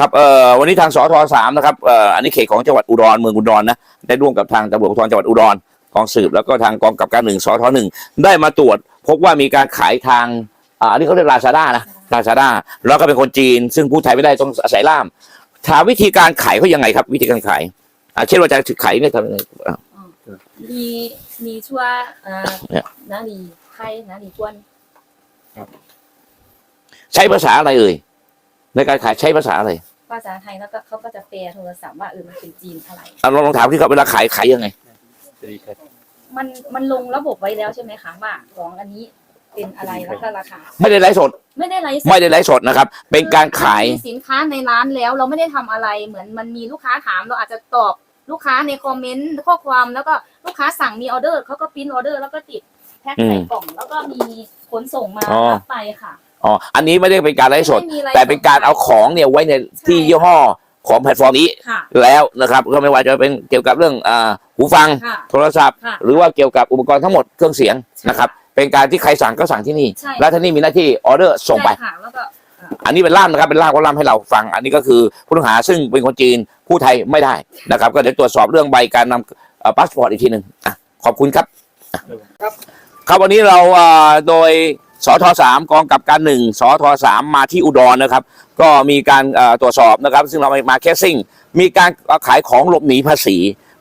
ครับเอ่อวันนี้ทางสทสามนะครับเอ่ออันนี้เขตของจังหวัดอุดรเมืองอุดรนะได้ร่วมกับทางตำรวจภูธรจังหวัดอุดรกองสืบแล้วก็ทางกองกับการหนึ่งสทหนึ่งได้มาตรวจ พบว่ามีการขายทางอ่าอันนี้เขาเรียกลาซาด้านะลาซาด้าแล้วก็เป็นคนจีน ซึ่งพูดไทยไม่ได้ต้องอาศัยล่ามถามวิธีการขายเขายังไงครับ วิธีการขายอ่าเช่นว่าจะขายเนี่ยทำยังไงอ่ามีมีชั่วเอ่อเนี่ยนาลีไทยนาลีกวนใช้ภาษาอะไรเอ่ยในการขายใช้ภาษาอะไร ภาษาไทยแล้วก็เขาก็จะแปลโทรศัพท์ว่าเออมันเป็นจีนอะไร อะลองลองถามที่เขาเวลาขายขายยังไง มันมันลงระบบไว้แล้วใช่ไหมคะว่าของอันนี้เป็นอะไรแล้วก็ราคา ไม่ได้ไลฟ์สด ไม่ได้ไลฟ์สไม่ได้ไลฟ์สดนะครับ เป็นการขายมีสินค้าในร้านแล้วเราไม่ได้ทำอะไรเหมือนมันมีลูกค้าถามเราอาจจะตอบลูกค้าในคอมเมนต์ข้อความแล้วก็ลูกค้าสั่งมีออเดอร์เขาก็ปริ้นออเดอร์แล้วก็ติดแพ็คใส่อืมกล่อง แล้วก็มีขนส่งมาอ๋อ รับไปค่ะ อ๋ออันนี้ไม่ได้เป็นการไลฟ์สด ไม่มีไลฟ์แต่เป็นการเอาของเนี่ยไว้ในที่ยี่ห้อของแพลตฟอร์มนี้ ค่ะ แล้วนะครับก็ไม่ว่าจะเป็นเกี่ยวกับเรื่องอ่าหูฟัง ค่ะโทรศัพท์ ค่ะหรือว่าเกี่ยวกับอุปกรณ์ทั้งหมดเครื่องเสียงใช่นะครับ เป็นการที่ใครสั่งก็สั่งที่นี่ ใช่ แล้วท่านนี่มีหน้าที่ออเดอร์ส่งไป ใช่ค่ะแล้วก็อันนี้เป็นล่ามนะครับเป็นล่ามก็ล่ามให้เราฟัง อันนี้ก็คือผู้ต้องหาซึ่งเป็นคนจีนผู้ไทยไม่ได้นะครับ ก็เดี๋ยวตรวจสอบเรื่องใบการนำพาสปอร์ตอีกทีหนึ่งอะขอบคุณครับครับวันนี้เราเอ่อโดย สทสามกองกับการหนึ่งสทสามมาที่อุดรนะครับ ก็มีการเอ่อตรวจสอบนะครับ ซึ่งเรามาแคสซิ่ง มีการขายของหลบหนีภาษี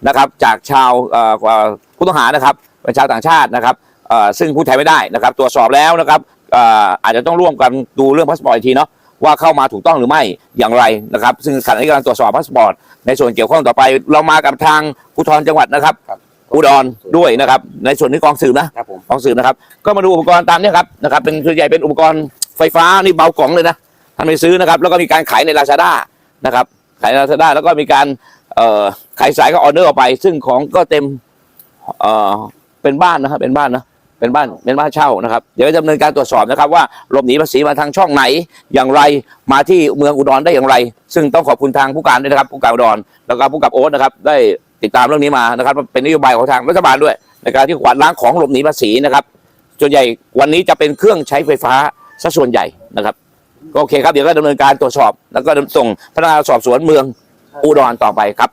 นะครับ จากชาวเอ่อเอ่อผู้ต้องหานะครับเป็นชาวต่างชาตินะครับเอ่อซึ่งผู้ไทยไม่ได้นะครับ ตรวจสอบแล้วนะครับเอ่ออาจจะต้องร่วมกันดูเรื่องพาสปอร์ตอีกทีเนาะว่าเข้ามาถูกต้องหรือไม่อย่างไรนะครับ ซึ่งขณะนี้กำลังตรวจสอบพาสปอร์ตในส่วนเกี่ยวข้องต่อไป เรามากับทางภูธรจังหวัดนะครับอุดรด้วยนะครับ ในส่วนนี้กองสืบนะครับผม ของสื่อนะครับ ก็มาดูอุปกรณ์ตามนี้ครับนะครับ เป็นส่วนใหญ่เป็นอุปกรณ์ไฟฟ้านี่เบากล่องเลยนะท่านไปซื้อนะครับ แล้วก็มีการขายในลาซาด้านะครับ ขายในลาซาด้าแล้วก็มีการขายสายก็ออเดอร์ออกไป ซึ่งของก็เต็มเออเป็นบ้านนะครับ เป็นบ้านนะเป็นบ้านเป็นบ้านเช่านะครับ เดี๋ยวจะดำเนินการตรวจสอบนะครับว่าหลบหนีภาษีมาทางช่องไหนอย่างไรมาที่เมืองอุดรได้อย่างไร ซึ่งต้องขอบคุณทางผู้การด้วยนะครับ ผู้การอุดรแล้วก็ผู้กับโอ๊ตนะครับ ได้ติดตามเรื่องนี้มานะครับเป็นนโยบายของทางรัฐบาลด้วย ในการที่กวาดล้างของหลบหนีภาษีนะครับ ส่วนใหญ่วันนี้จะเป็นเครื่องใช้ไฟฟ้าซะส่วนใหญ่นะครับก็โอเคครับเดี๋ยวก็ดำเนินการตรวจสอบ แล้วก็ส่งพนักงานสอบสวนเมืองอุดรต่อไปครับ